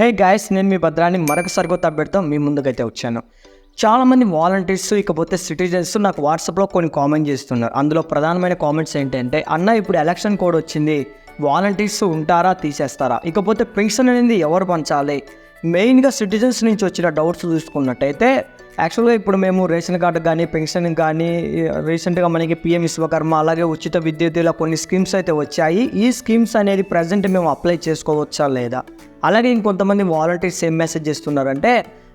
Hey guys నేను మీ భద్రాన్ని మరొకసారి కొత్త అప్డేట్తో మీ ముందుకైతే వచ్చాను. చాలామంది వాలంటీర్స్ ఇకపోతే సిటిజన్స్ నాకు వాట్సాప్లో కొన్ని కామెంట్ చేస్తున్నారు. అందులో ప్రధానమైన కామెంట్స్ ఏంటంటే అన్న ఇప్పుడు ఎలక్షన్ కోడ్ వచ్చింది. వాలంటీర్స్ ఉంటారా తీసేస్తారా? ఇకపోతే పెన్షన్ అనేది ఎవరు పంచాలి? మెయిన్గా సిటిజన్స్ నుంచి వచ్చిన డౌట్స్ చూసుకున్నట్టయితే యాక్చువల్గా ఇప్పుడు మేము రేషన్ కార్డు కానీ పెన్షన్ కానీ రీసెంట్గా మనకి పిఎం విశ్వకర్మ అలాగే ఉచిత విద్యుత్ ఇలా కొన్ని స్కీమ్స్ అయితే వచ్చాయి. ఈ స్కీమ్స్ అనేది ప్రజెంట్ మేము అప్లై చేసుకోవచ్చా లేదా? అలాగే ఇంకొంతమంది వాలంటీర్స్ ఏం మెసేజ్ చేస్తున్నారంటే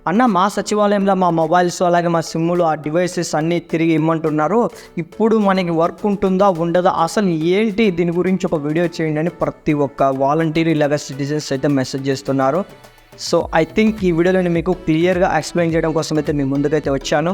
అన్న మా సచివాలయంలో మా మొబైల్స్ అలాగే మా సిమ్ములు ఆ డివైసెస్ అన్నీ తిరిగి ఇమ్మంటున్నారు. ఇప్పుడు మనకి వర్క్ ఉంటుందా ఉండదా? అసలు ఏంటి దీని గురించి ఒక వీడియో చేయండి అని ప్రతి ఒక్క వాలంటీర్ ఇలాగ సిటిజన్స్ అయితే మెసేజ్ చేస్తున్నారు. సో ఐ థింక్ ఈ వీడియోలో మీకు క్లియర్గా ఎక్స్ప్లెయిన్ చేయడం కోసం అయితే మీ ముందుకైతే వచ్చాను.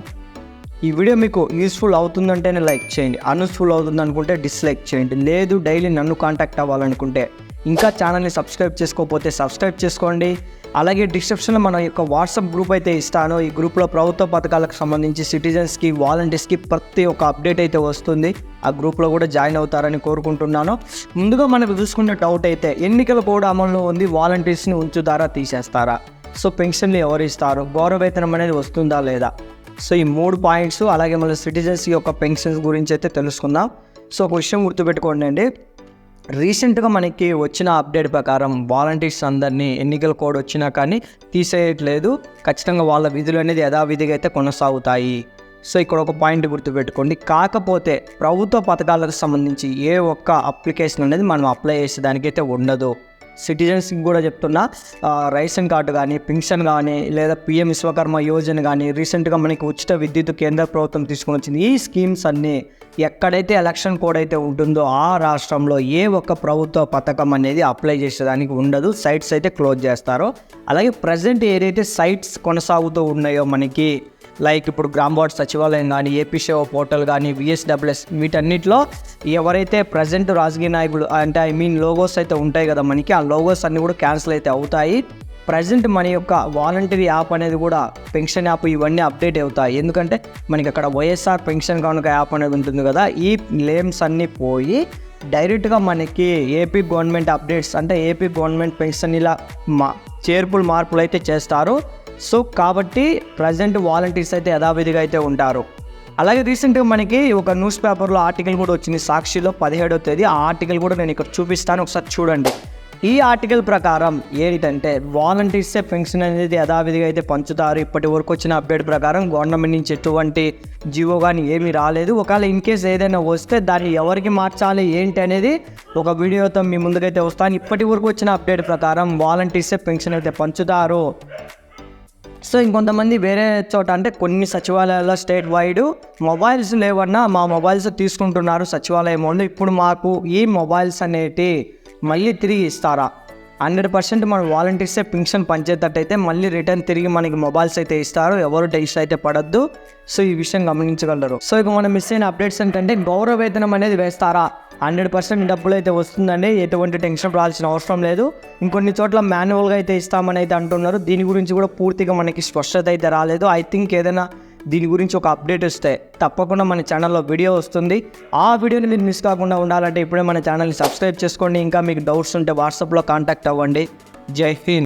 ఈ వీడియో మీకు యూస్ఫుల్ అవుతుందంటేనే లైక్ చేయండి. అన్యూస్ఫుల్ అవుతుంది అనుకుంటే డిస్లైక్ చేయండి. లేదు డైలీ నన్ను కాంటాక్ట్ అవ్వాలనుకుంటే ఇంకా ఛానల్ని సబ్స్క్రైబ్ చేసుకోకపోతే సబ్స్క్రైబ్ చేసుకోండి. అలాగే డిస్క్రిప్షన్లో మన యొక్క వాట్సాప్ గ్రూప్ అయితే ఇస్తాను. ఈ గ్రూప్లో ప్రభుత్వ పథకాలకు సంబంధించి సిటిజన్స్కి వాలంటీర్స్కి ప్రతి ఒక్క అప్డేట్ అయితే వస్తుంది. ఆ గ్రూప్లో కూడా జాయిన్ అవుతారని కోరుకుంటున్నాను. ముందుగా మనకు చూసుకునే డౌట్ అయితే ఎన్నికల కూడా అమల్లో ఉంది వాలంటీర్స్ని ఉంచుతారా తీసేస్తారా? సో పెన్షన్లు ఎవరు ఇస్తారు? గౌరవేతనం అనేది వస్తుందా లేదా? సో ఈ మూడు పాయింట్స్ అలాగే మన సిటిజన్స్ యొక్క పెన్షన్స్ గురించి అయితే తెలుసుకుందాం. సో ఒక విషయం గుర్తుపెట్టుకోండి అండి. రీసెంట్గా మనకి వచ్చిన అప్డేట్ ప్రకారం వాలంటీర్స్ అందరినీ ఎన్నికల కోడ్ వచ్చినా కానీ తీసేయట్లేదు. ఖచ్చితంగా వాళ్ళ విధులు అనేది యథావిధిగా అయితే కొనసాగుతాయి. సో ఇక్కడ ఒక పాయింట్ గుర్తుపెట్టుకోండి. కాకపోతే ప్రభుత్వ పథకాలకు సంబంధించి ఏ ఒక్క అప్లికేషన్ అనేది మనం అప్లై చేసేదానికైతే ఉండదు. సిటిజన్స్కి కూడా చెప్తున్నా. రేషన్ కార్డు కానీ పెన్షన్ కానీ లేదా పిఎం విశ్వకర్మ యోజన కానీ రీసెంట్గా మనకి ఉచిత విద్యుత్ కేంద్ర ప్రభుత్వం తీసుకొని వచ్చింది. ఈ స్కీమ్స్ అన్నీ ఎక్కడైతే ఎలక్షన్ కోడ్ అయితే ఉంటుందో ఆ రాష్ట్రంలో ఏ ఒక్క ప్రభుత్వ పథకం అనేది అప్లై చేసేదానికి ఉండదు. సైట్స్ అయితే క్లోజ్ చేస్తారు. అలాగే ప్రజెంట్ ఏదైతే సైట్స్ కొనసాగుతూ ఉన్నాయో మనకి లైక్ ఇప్పుడు గ్రామ్ వార్డ్ సచివాలయం కానీ ఏపీ సేవ పోర్టల్ కానీ విఎస్డబ్ల్యూఎస్ వీటన్నిటిలో ఎవరైతే ప్రజెంట్ రాజకీయ నాయకులు అంటే ఐ మీన్ లోగోస్ అయితే ఉంటాయి కదా మనకి ఆ లోగోస్ అన్నీ కూడా క్యాన్సిల్ అయితే అవుతాయి. ప్రజెంట్ మన యొక్క వాలంటరీ యాప్ అనేది కూడా పెన్షన్ యాప్ ఇవన్నీ అప్డేట్ అవుతాయి. ఎందుకంటే మనకి అక్కడ వైఎస్ఆర్ పెన్షన్ కనుక యాప్ అనేది ఉంటుంది కదా ఈ లేమ్స్ అన్నీ పోయి డైరెక్ట్గా మనకి ఏపీ గవర్నమెంట్ అప్డేట్స్ అంటే ఏపీ గవర్నమెంట్ పెన్షన్ ఇలా మా చేర్పులు మార్పులు అయితే చేస్తారు. సో కాబట్టి ప్రజెంట్ వాలంటీర్స్ అయితే యథావిధిగా అయితే ఉంటారు. అలాగే రీసెంట్గా మనకి ఒక న్యూస్ పేపర్లో ఆర్టికల్ కూడా వచ్చింది. సాక్షిలో పదిహేడవ తేదీ ఆ ఆర్టికల్ కూడా నేను ఇక్కడ చూపిస్తాను. ఒకసారి చూడండి. ఈ ఆర్టికల్ ప్రకారం ఏంటంటే వాలంటీర్సే పెన్షన్ అనేది యథావిధిగా అయితే పంచుతారు. ఇప్పటి వరకు వచ్చిన అప్డేట్ ప్రకారం గవర్నమెంట్ నుంచి ఎటువంటి జివో కానీ ఏమీ రాలేదు. ఒకవేళ ఇన్ కేస్ ఏదైనా వస్తే దాన్ని ఎవరికి మార్చాలి ఏంటి అనేది ఒక వీడియోతో మీ ముందుకైతే వస్తాను. ఇప్పటి వరకు వచ్చిన అప్డేట్ ప్రకారం వాలంటీర్సే పెన్షన్ అయితే పంచుతారు. సో ఇంకొంతమంది వేరే చోట అంటే కొన్ని సచివాలయాల్లో స్టేట్ వైడ్ మొబైల్స్ లేవన్నా మా మొబైల్స్ తీసుకుంటున్నారు సచివాలయం వాళ్ళు. ఇప్పుడు మాకు ఈ మొబైల్స్ అనేటి మళ్ళీ తిరిగి ఇస్తారా? హండ్రెడ్ పర్సెంట్ మన వాలంటీర్సే పెన్షన్ పనిచేసేటట్టయితే మళ్ళీ రిటర్న్ తిరిగి మనకి మొబైల్స్ అయితే ఇస్తారు. ఎవరు టెన్షన్ అయితే పడద్దు. సో ఈ విషయం గమనించగలరు. సో ఇక మనం మిస్ అయిన అప్డేట్స్ ఏంటంటే గౌరవ వేతనం అనేది వేస్తారా? హండ్రెడ్ పర్సెంట్ డబ్బులు అయితే వస్తుందండి. ఎటువంటి టెన్షన్ పడాల్సిన అవసరం లేదు. ఇంకొన్ని చోట్ల మాన్యువల్గా అయితే ఇస్తామని అయితే అంటున్నారు. దీని గురించి కూడా పూర్తిగా మనకి స్పష్టత అయితే రాలేదు. ఐ థింక్ ఏదైనా దీని గురించి ఒక అప్డేట్ వస్తే తప్పకుండా మన ఛానల్లో వీడియో వస్తుంది. ఆ వీడియోని మీరు మిస్ కాకుండా ఉండాలంటే ఇప్పుడే మన ఛానల్ని సబ్స్క్రైబ్ చేసుకోండి. ఇంకా మీకు డౌట్స్ ఉంటే వాట్సాప్లో కాంటాక్ట్ అవ్వండి. జై హింద్.